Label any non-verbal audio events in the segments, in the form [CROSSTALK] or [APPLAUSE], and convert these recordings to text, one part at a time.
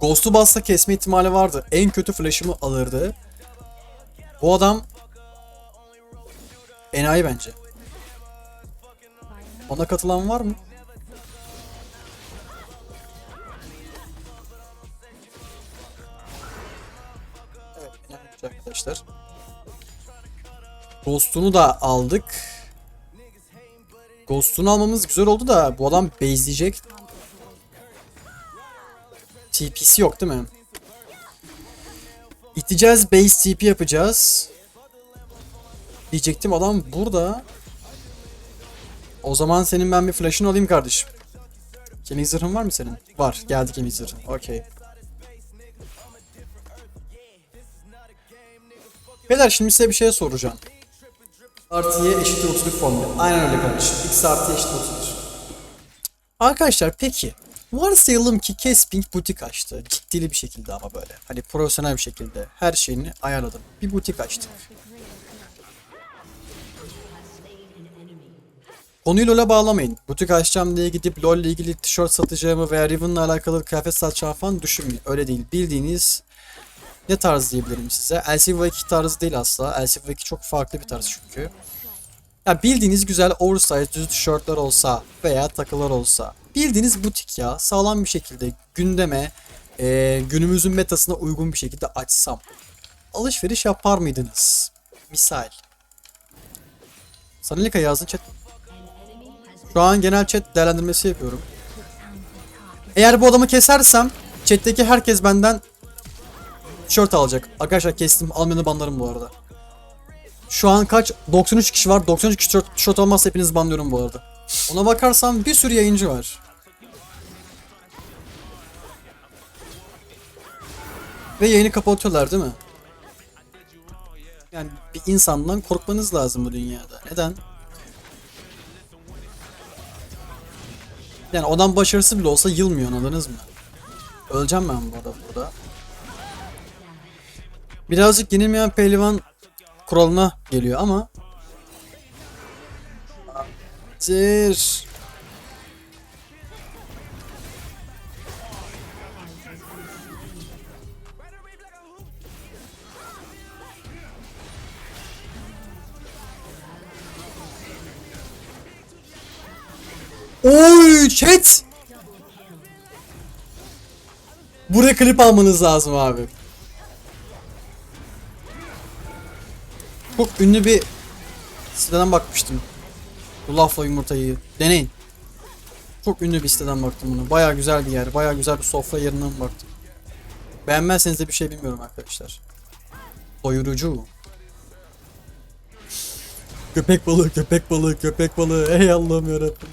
Ghost'u bassa kesme ihtimali vardı. En kötü flash'ımı alırdı. Bu adam enayi bence. Ona katılan var mı? Evet, arkadaşlar. Ghost'unu da aldık. Ghost'unu almamız güzel oldu da bu adam base'leyecek. TP'si yok değil mi? İteceğiz base TP yapacağız. Diyecektim adam burada. O zaman senin ben bir flash'ını alayım kardeşim. Kemik zırhın var mı senin? Var. Geldi kemik zırhın. Okey. Beyler şimdi size bir şey soracağım. Artıya eşittir 31 formülü. Aynen öyle kardeşim. X artıya eşittir 31. Arkadaşlar peki. Varsayalım ki Kesping butik açtı. Ciddili bir şekilde ama böyle. Hani profesyonel bir şekilde. Her şeyini ayarladım. Bir butik açtık. Konuyu LoL'a bağlamayın. Butik açacağım diye gidip LoL ile ilgili tişört satacağımı veya Riven'la alakalı kıyafet satacağımı falan düşünmeyin. Öyle değil. Bildiğiniz ne tarz diyebilirim size? LCV2 tarzı değil asla. LCV2 çok farklı bir tarz çünkü. Ya bildiğiniz güzel oversize düz tişörtler olsa veya takılar olsa. Bildiğiniz butik ya. Sağlam bir şekilde gündeme, eee, günümüzün metasına uygun bir şekilde açsam. Alışveriş yapar mıydınız? Misal. Sanalika yazdın chat. Şu an genel chat değerlendirmesi yapıyorum. Eğer bu adamı kesersem chat'teki herkes benden tişört alacak. Arkadaşlar kestim. Almayanı banlarım bu arada. Şu an kaç? 93 kişi var. 93 kişi tişört, tişört hepinizi banlıyorum bu arada. Ona bakarsam bir sürü yayıncı var. Ve yayını kapatıyorlar değil mi? Yani bir insandan korkmanız lazım bu dünyada. Neden? Yani adam başarısı bile olsa yılmıyor anladınız mı? Öleceğim ben bu arada burada. Birazcık yenilmeyen pehlivan kuralına geliyor ama Zir. Oy chat. Buraya klip almanız lazım abi. Çok ünlü bir siteden bakmıştım. Bu lafla yumurtayı deneyin. Çok ünlü bir siteden baktım bunu. Baya güzel bir yer. Baya güzel bir sofra yerinden baktım. Beğenmezseniz de bir şey bilmiyorum arkadaşlar. Doyurucu. Köpek balığı, köpek balığı, köpek balığı. Ey Allah'ım yarabbim.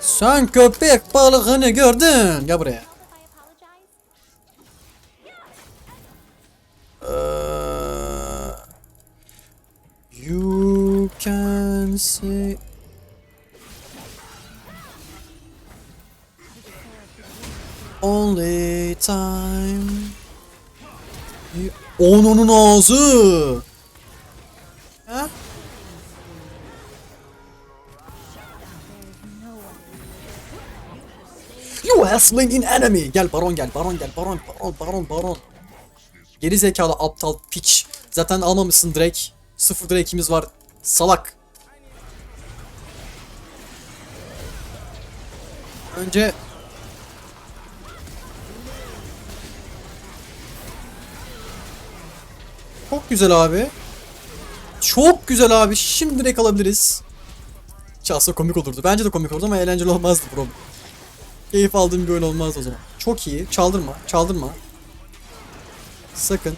Sen köpek balığını gördün. Gel buraya. See only time. You- Onun ağzı. Ha? You have slain an enemy. Gel baron gel baron gel baron baron baron baron. Geri zekalı aptal piç. Zaten almamışsın Drake. Sıfır Drake'imiz var. Salak. Önce Çok güzel abi. Çok güzel abi. Şimdi direkt alabiliriz. Çalsa komik olurdu. Bence de komik olurdu ama eğlenceli olmazdı bro. Keyif aldığım bir oyun olmazdı o zaman. Çok iyi. Çaldırma. Çaldırma. Sakın.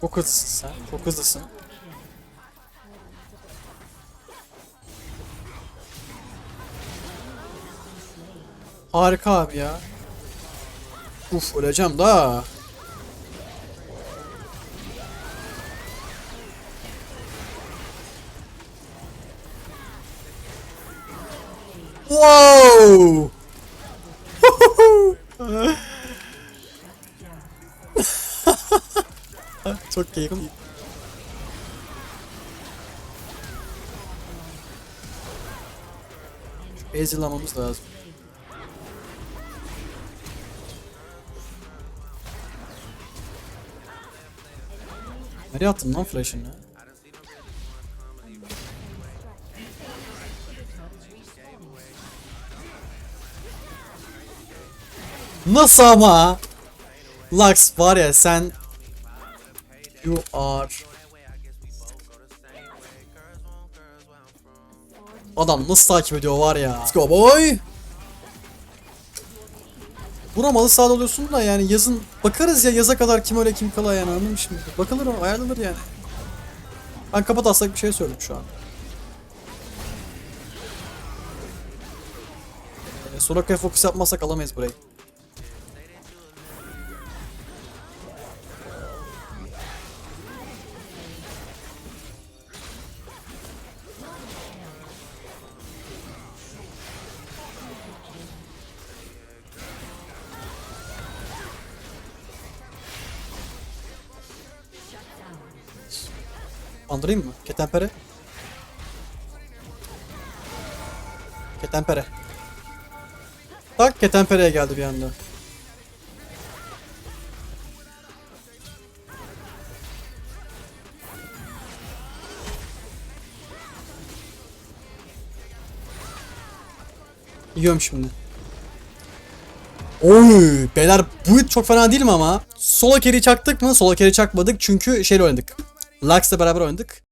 Çok hızlısın sen. Çok hızlısın. Harika abi ya. Uf öleceğim da. Wow! [LAUGHS] Çok keyifli. Ezilmemiz lazım. Nereye attın lan flash'ını? Nasıl ama? Lux var ya sen You are Adam nasıl takip ediyor var ya. Let's go boy. Vuramalı sağda oluyorsun da yani yazın bakarız ya yaza kadar kim öyle kim kala yani anladın mı şimdi? Bakılır o ayarlanır yani. Ben kapat aslak bir şey söyledim şu an. Ee, Soraka'ya fokus yapmazsak alamayız burayı. Andırayım mı? Ketenpere. Ketenpere. Tak Ketenpere'ye geldi bir anda. Yiyorum şimdi. Oy, beyler bu çok fena değil mi ama? Solo carry çaktık mı? Solo carry çakmadık çünkü şeyle oynadık. Lux'la beraber oynadık.